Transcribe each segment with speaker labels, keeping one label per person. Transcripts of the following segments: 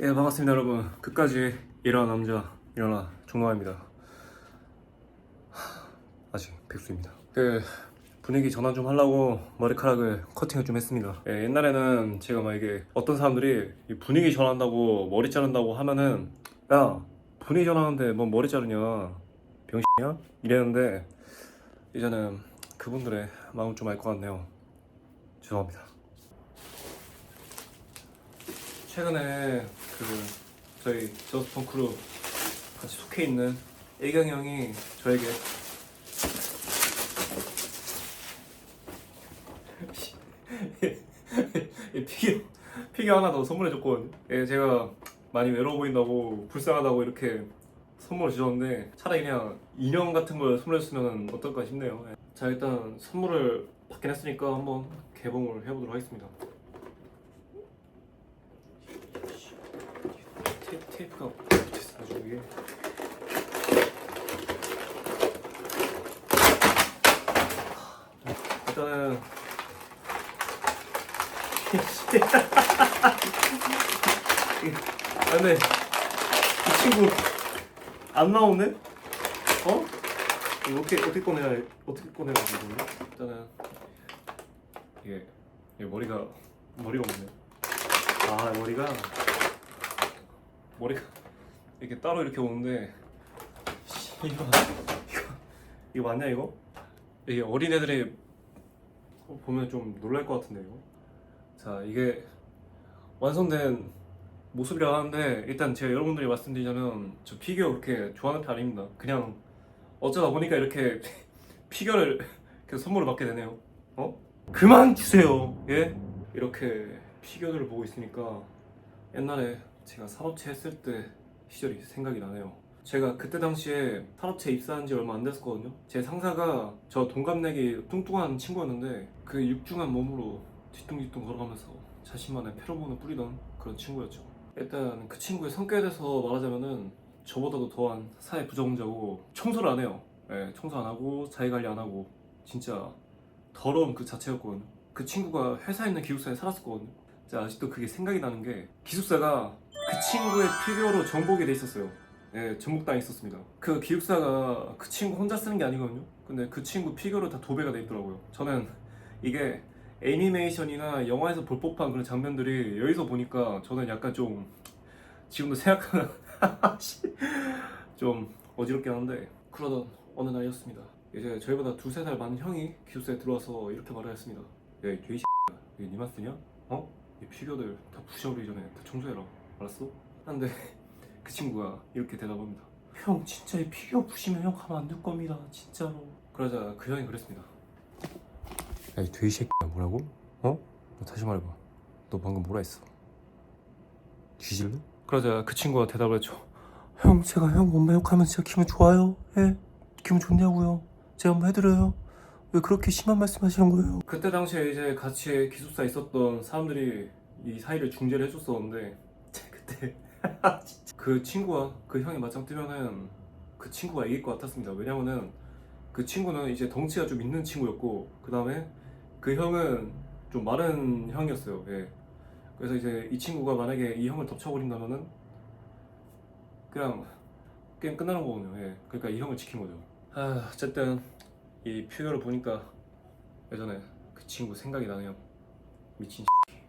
Speaker 1: 예 반갑습니다 여러분. 끝까지 일어나 남자 일어나 종로입니다. 아직 백수입니다. 그 분위기 전환 좀 하려고 머리카락을 커팅을 좀 했습니다. 예, 옛날에는 제가 막 이게 어떤 사람들이 이 분위기 전환한다고 머리 자른다고 하면은 야 분위기 전환하는데 뭐 머리 자르냐? 병신이야? 이랬는데 이제는 그분들의 마음 좀 알 것 같네요. 죄송합니다 최근에 그 저희 저스펀 크루 같이 속해 있는 애경 형이 저에게 이 피규어 피규어 하나 더 선물해줬거든요. 예, 제가 많이 외로워 보인다고 불쌍하다고 이렇게 선물을 주셨는데 차라리 그냥 인형 같은 걸 선물해줬으면 어떨까 싶네요. 예. 자 일단 선물을 받긴 했으니까 한번 개봉을 해보도록 하겠습니다. 테, 테이프가 붙어있어 가지고 이게 일단은 아 근데 이 친구 안 나오네? 어? 이거 어떻게 어떻게 꺼내야 어떻게 꺼내야 거야? 일단은 이게, 이게 머리가 머리가 없네. 아 머리가 머리가 이렇게 따로 이렇게 오는데 씨, 이거 이거 이거 맞냐 이거? 이게 어린애들이 보면 좀 놀랄 것 같은데 이거. 자 이게 완성된 모습이라 하는데 일단 제가 여러분들이 말씀드리자면 저 피규어 그렇게 좋아하는 편 아닙니다. 그냥 어쩌다 보니까 이렇게 피규어를 계속 선물을 받게 되네요. 어? 그만 주세요. 예? 이렇게 피규어들을 보고 있으니까 옛날에 제가 산업체 했을 때 시절이 생각이 나네요. 제가 그때 당시에 산업체 입사한 지 얼마 안 됐었거든요. 제 상사가 저 동갑내기 뚱뚱한 친구였는데 그 육중한 몸으로 뒤뚱뒤뚱 걸어가면서 자신만의 페로몬을 뿌리던 그런 친구였죠. 일단 그 친구의 성격에 대해서 말하자면은 저보다도 더한 사회 부적응자고 청소를 안 해요. 예, 청소 안 하고 자기 관리 안 하고 진짜 더러운 그 자체였거든요. 그 친구가 회사에 있는 기숙사에 살았었거든요. 아직도 그게 생각이 나는 게 기숙사가 그 친구의 피규어로 정복이 돼 있었어요. 예, 정복당에 있었습니다. 그 기숙사가 그 친구 혼자 쓰는 게 아니거든요. 근데 그 친구 피규어로 다 도배가 돼 있더라고요. 저는 이게 애니메이션이나 영화에서 볼 법한 그런 장면들이 여기서 보니까 저는 약간 좀 지금도 생각하면 좀 어지럽긴 한데 그러던 어느 날이었습니다. 이제 저희보다 두세 살 많은 형이 기숙사에 들어와서 이렇게 말을 했습니다. 야, 이 돼지 이게 니만 쓰냐? 어? 이 피규어들 다 부셔버리기 전에 다 청소해라. 알았어? 하는데 그 친구가 이렇게 대답합니다. 형 진짜 이 피규어 부시면 형 가만 안 둘 겁니다. 진짜로. 그러자 그 형이 그랬습니다. 야, 이 돼지 새끼야 뭐라고? 어? 너 다시 말해봐. 너 방금 뭐라 했어? 뒤질래? 그러자 그 친구가 대답을 했죠. 형, 제가 형 엄마 욕하면 진짜 기분 좋아요. 예? 기분 좋냐고요? 제가 한번 해드려요. 왜 그렇게 심한 말씀하시는 거예요? 그때 당시에 이제 같이 기숙사에 있었던 사람들이 이 사이를 중재를 해줬었는데 그 때 그 친구와 그 형이 맞짱 뜨면은 그 친구가 이길 것 같았습니다. 왜냐면은 그 친구는 이제 덩치가 좀 있는 친구였고 그 다음에 그 형은 좀 마른 형이었어요. 예. 그래서 이제 이 친구가 만약에 이 형을 덮쳐버린다면은 그냥 게임 끝나는 거거든요. 예. 그러니까 이 형을 지킨 거죠. 아, 어쨌든 이 피규어를 보니까 예전에 그 친구 생각이 나네요. 미친.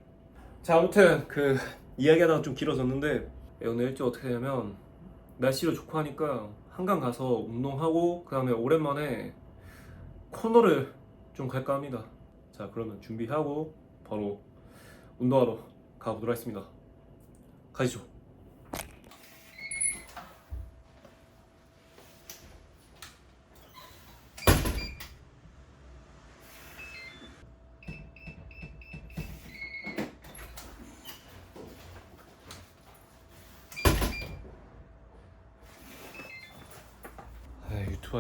Speaker 1: 자, 아무튼 그 이야기하다가 좀 길어졌는데 예, 오늘 일정 어떻게 되냐면 날씨도 좋고 하니까 한강 가서 운동하고 그 다음에 오랜만에 코너를 좀 갈까 합니다. 자, 그러면 준비하고 바로 운동하러 가보도록 하겠습니다. 가시죠.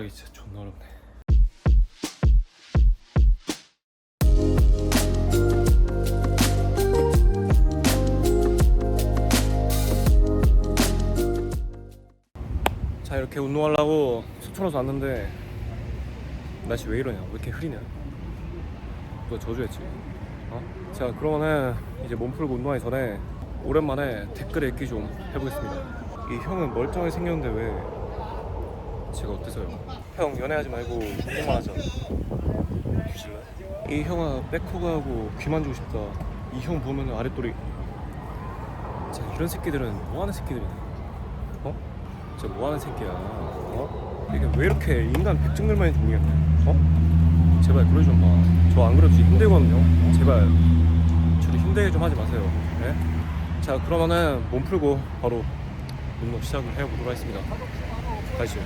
Speaker 1: 하기 진짜 존나 어렵네. 자 이렇게 운동하려고 수천원서 왔는데 날씨 왜 이러냐 왜 이렇게 흐리냐 너 저주했지 어? 자 그러면은 이제 몸 풀고 운동하기 전에 오랜만에 댓글 읽기 좀 해보겠습니다. 이 형은 멀쩡하게 생겼는데 왜 제가 어때서요? 형 연애하지 말고 공부만 하자. 주실래? 이 형아 백호가하고 귀만 주고 싶다. 이 형 보면은 아랫돌이. 자 이런 새끼들은 뭐하는 새끼들이네. 어? 진짜 뭐하는 새끼야. 어? 이게 왜 이렇게 인간 백증들만 있는지 모르겠네. 어? 제발 그러지 좀 마. 저 안 그래도 힘들거든요. 제발 저를 힘들게 좀 하지 마세요. 네? 자 그러면은 몸 풀고 바로 운동 시작을 해보도록 하겠습니다. 가시죠.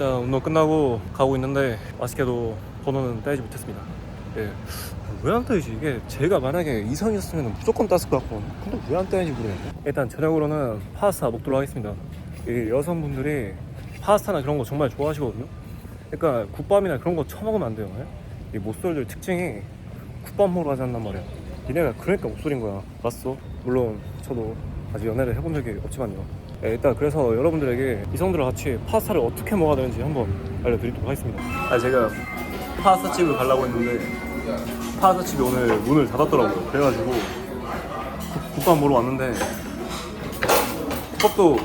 Speaker 1: 일단 운동 끝나고 가고 있는데 아쉽게도 번호는 따지 못했습니다. 예. 왜안 따이지? 이게 제가 만약에 이성이었으면 무조건 땄을 것 같고 근데 왜 안 따이지 모르겠네. 일단 저녁으로는 파스타 먹도록 하겠습니다. 이 여성분들이 파스타나 그런 거 정말 좋아하시거든요. 그러니까 국밥이나 그런 거 처먹으면 안 돼요. 예? 이 모쏠들 특징이 국밥 먹으러 가지 않단 말이야. 니네가 그러니까 목소리인 거야. 맞어? 물론 저도 아직 연애를 해본 적이 없지만요. 예, 일단 그래서 여러분들에게 이성들과 같이 파스타를 어떻게 먹어야 되는지 한번 알려드리도록 하겠습니다. 아 제가 파스타 집을 가려고 했는데 파스타 집이 오늘 문을 닫았더라고요. 그래가지고 국- 국밥 먹으러 왔는데 국밥도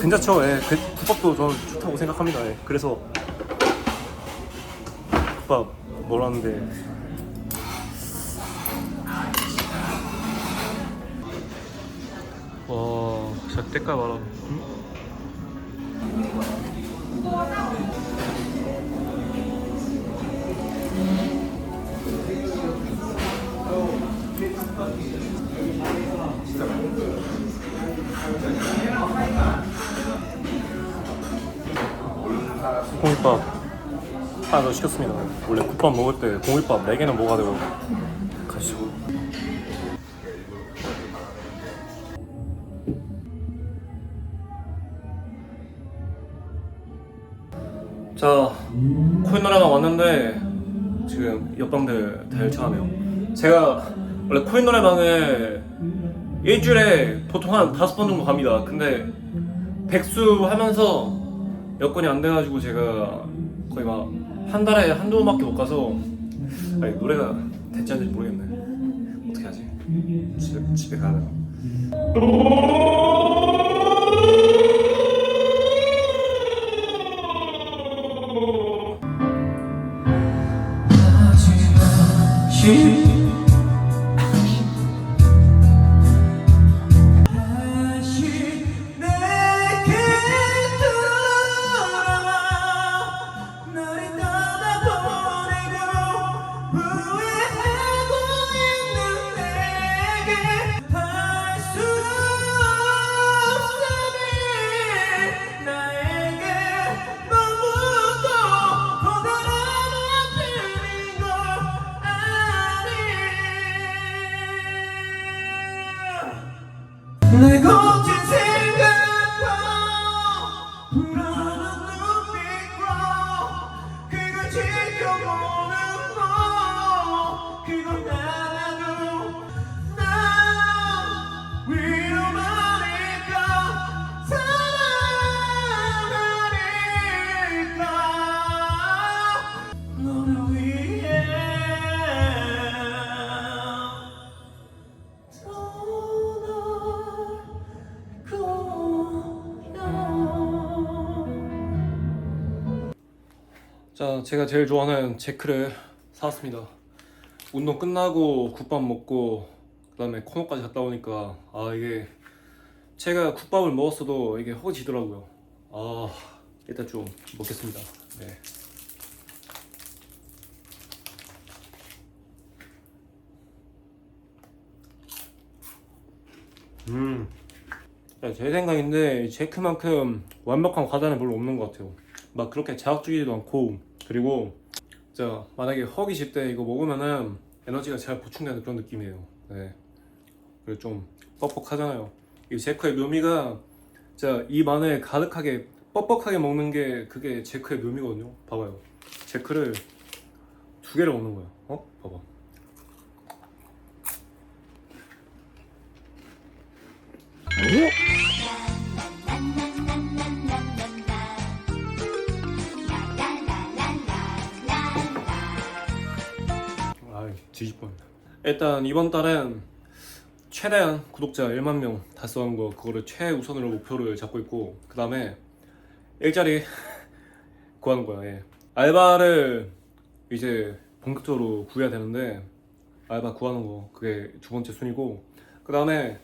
Speaker 1: 괜찮죠. 예, 그- 국밥도 저는 좋다고 생각합니다. 예, 그래서 국밥 먹으러 왔는데 와, 진짜 때깔 봐라. 응? 공깃밥 하나 더 시켰습니다. 원래 국밥 먹을 때 공깃밥 4개는 먹어야 되고 코인 노래방 왔는데 지금 옆방들 다 열창하네요. 제가 원래 코인 노래방에 일주일에 보통 한 다섯 번 정도 갑니다. 근데 백수 하면서 여건이 안 돼가지고 제가 거의 막 한 달에 한두 번밖에 못 가서 아니 노래가 됐지 않는지 모르겠네. 어떻게 하지? 집에, 집에 가야 되나?
Speaker 2: 내거
Speaker 1: 자, 제가 제일 좋아하는 제크를 사왔습니다. 운동 끝나고 국밥 먹고 그다음에 코너까지 갔다 오니까 아 이게 제가 국밥을 먹었어도 이게 허지더라고요. 아 일단 좀 먹겠습니다. 네. 음. 야, 제 생각인데 이 제크만큼 완벽한 과자는 별로 없는 것 같아요. 막 그렇게 자극적이지도 않고 그리고 자 만약에 허기 질 때 이거 먹으면은 에너지가 잘 보충되는 그런 느낌이에요. 네. 그리고 좀 뻑뻑하잖아요. 이 제크의 묘미가 자 입 안에 가득하게 뻑뻑하게 먹는 게 그게 제크의 묘미거든요. 봐봐요. 제크를 두 개를 먹는 거야. 어? 봐봐. 뒤집어 일단 이번 달엔 최대한 구독자 1만 명 달성한 거 그거를 최우선으로 목표를 잡고 있고 그 다음에 일자리 구하는 거야 예. 알바를 이제 본격적으로 구해야 되는데 알바 구하는 거 그게 두 번째 순위고 그 다음에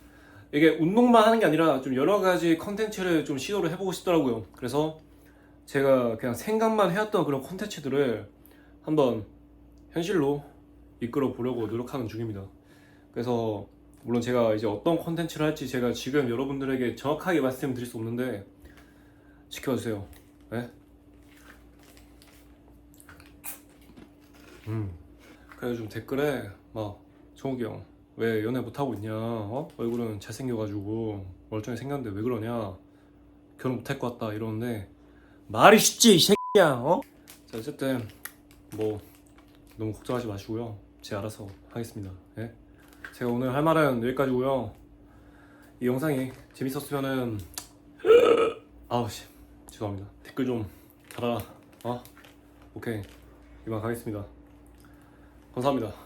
Speaker 1: 이게 운동만 하는 게 아니라 좀 여러 가지 컨텐츠를 좀 시도를 해보고 싶더라고요 그래서 제가 그냥 생각만 해왔던 그런 컨텐츠들을 한번 현실로 이끌어 보려고 노력하는 중입니다. 그래서 물론 제가 이제 어떤 콘텐츠를 할지 제가 지금 여러분들에게 정확하게 말씀드릴 수 없는데 지켜주세요. 네? 음. 그래서 좀 댓글에 막 정욱이 형 왜 연애 못 하고 있냐? 어? 얼굴은 잘생겨가지고 멀쩡히 생겼는데 왜 그러냐? 결혼 못할 것 같다 이러는데 말이 쉽지 이 새끼야. 어? 자 어쨌든 뭐 너무 걱정하지 마시고요. 제가 알아서 하겠습니다. 예? 제가 오늘 할 말은 여기까지고요. 이 영상이 재밌었으면은 아우 씨 죄송합니다. 댓글 좀 달아라. 어? 오케이 이만 가겠습니다. 감사합니다.